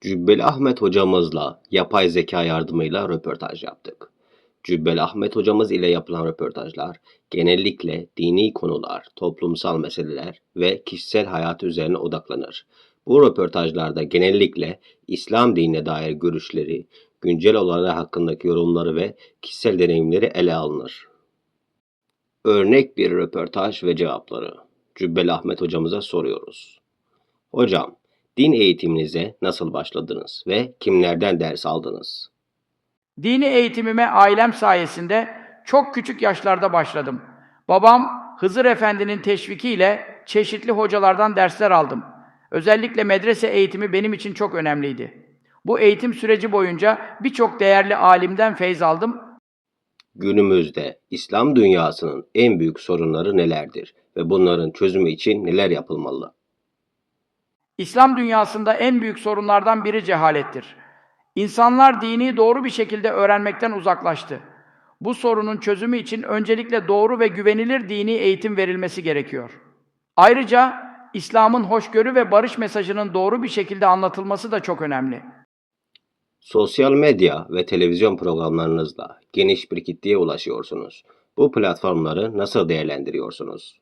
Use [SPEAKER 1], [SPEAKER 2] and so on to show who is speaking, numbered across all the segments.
[SPEAKER 1] Cübbeli Ahmet hocamızla yapay zeka yardımıyla röportaj yaptık. Cübbeli Ahmet hocamız ile yapılan röportajlar genellikle dini konular, toplumsal meseleler ve kişisel hayat üzerine odaklanır. Bu röportajlarda genellikle İslam dinine dair görüşleri, güncel olaylar hakkındaki yorumları ve kişisel deneyimleri ele alınır. Örnek bir röportaj ve cevapları. Cübbeli Ahmet hocamıza soruyoruz. Hocam, din eğitiminize nasıl başladınız ve kimlerden ders aldınız?
[SPEAKER 2] Dini eğitimime ailem sayesinde çok küçük yaşlarda başladım. Babam Hızır Efendi'nin teşvikiyle çeşitli hocalardan dersler aldım. Özellikle medrese eğitimi benim için çok önemliydi. Bu eğitim süreci boyunca birçok değerli alimden feyz aldım.
[SPEAKER 1] Günümüzde İslam dünyasının en büyük sorunları nelerdir ve bunların çözümü için neler yapılmalı?
[SPEAKER 2] İslam dünyasında en büyük sorunlardan biri cehalettir. İnsanlar dini doğru bir şekilde öğrenmekten uzaklaştı. Bu sorunun çözümü için öncelikle doğru ve güvenilir dini eğitim verilmesi gerekiyor. Ayrıca İslam'ın hoşgörü ve barış mesajının doğru bir şekilde anlatılması da çok önemli.
[SPEAKER 1] Sosyal medya ve televizyon programlarınızla geniş bir kitleye ulaşıyorsunuz. Bu platformları nasıl değerlendiriyorsunuz?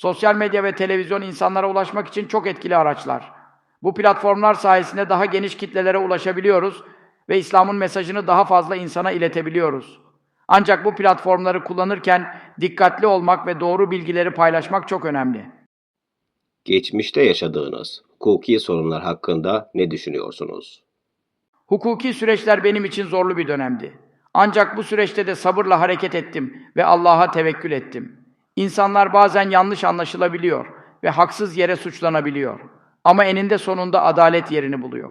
[SPEAKER 2] Sosyal medya ve televizyon insanlara ulaşmak için çok etkili araçlar. Bu platformlar sayesinde daha geniş kitlelere ulaşabiliyoruz ve İslam'ın mesajını daha fazla insana iletebiliyoruz. Ancak bu platformları kullanırken dikkatli olmak ve doğru bilgileri paylaşmak çok önemli.
[SPEAKER 1] Geçmişte yaşadığınız hukuki sorunlar hakkında ne düşünüyorsunuz?
[SPEAKER 2] Hukuki süreçler benim için zorlu bir dönemdi. Ancak bu süreçte de sabırla hareket ettim ve Allah'a tevekkül ettim. İnsanlar bazen yanlış anlaşılabiliyor ve haksız yere suçlanabiliyor. Ama eninde sonunda adalet yerini buluyor.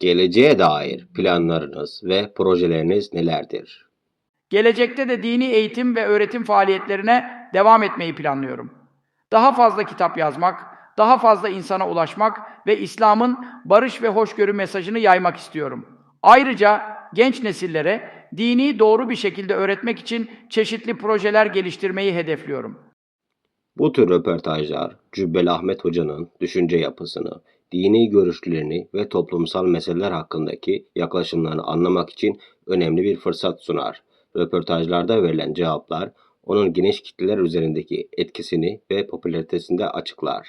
[SPEAKER 1] Geleceğe dair planlarınız ve projeleriniz nelerdir?
[SPEAKER 2] Gelecekte de dini eğitim ve öğretim faaliyetlerine devam etmeyi planlıyorum. Daha fazla kitap yazmak, daha fazla insana ulaşmak ve İslam'ın barış ve hoşgörü mesajını yaymak istiyorum. Ayrıca genç nesillere dini doğru bir şekilde öğretmek için çeşitli projeler geliştirmeyi hedefliyorum.
[SPEAKER 1] Bu tür röportajlar Cübbeli Ahmet Hoca'nın düşünce yapısını, dini görüşlerini ve toplumsal meseleler hakkındaki yaklaşımlarını anlamak için önemli bir fırsat sunar. Röportajlarda verilen cevaplar onun geniş kitleler üzerindeki etkisini ve popülaritesini de açıklar.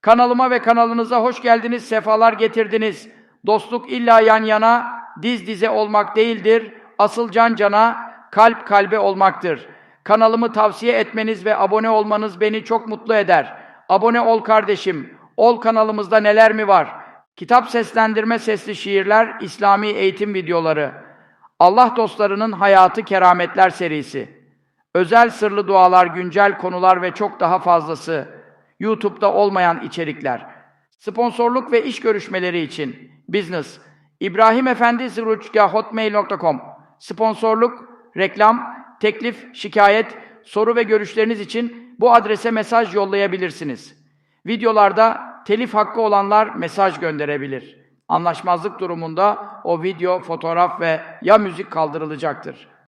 [SPEAKER 2] Kanalıma ve kanalınıza hoş geldiniz, sefalar getirdiniz. Dostluk illa yan yana, diz dize olmak değildir. Asıl can cana, kalp kalbe olmaktır. Kanalımı tavsiye etmeniz ve abone olmanız beni çok mutlu eder. Abone ol kardeşim. Ol kanalımızda neler mi var? Kitap seslendirme sesli şiirler, İslami eğitim videoları. Allah dostlarının hayatı kerametler serisi. Özel sırlı dualar, güncel konular ve çok daha fazlası. YouTube'da olmayan içerikler. Sponsorluk ve iş görüşmeleri için business İbrahim Efendi hotmail.com Sponsorluk, reklam, teklif, şikayet, soru ve görüşleriniz için bu adrese mesaj yollayabilirsiniz. Videolarda telif hakkı olanlar mesaj gönderebilir. Anlaşmazlık durumunda o video, fotoğraf ve ya müzik kaldırılacaktır.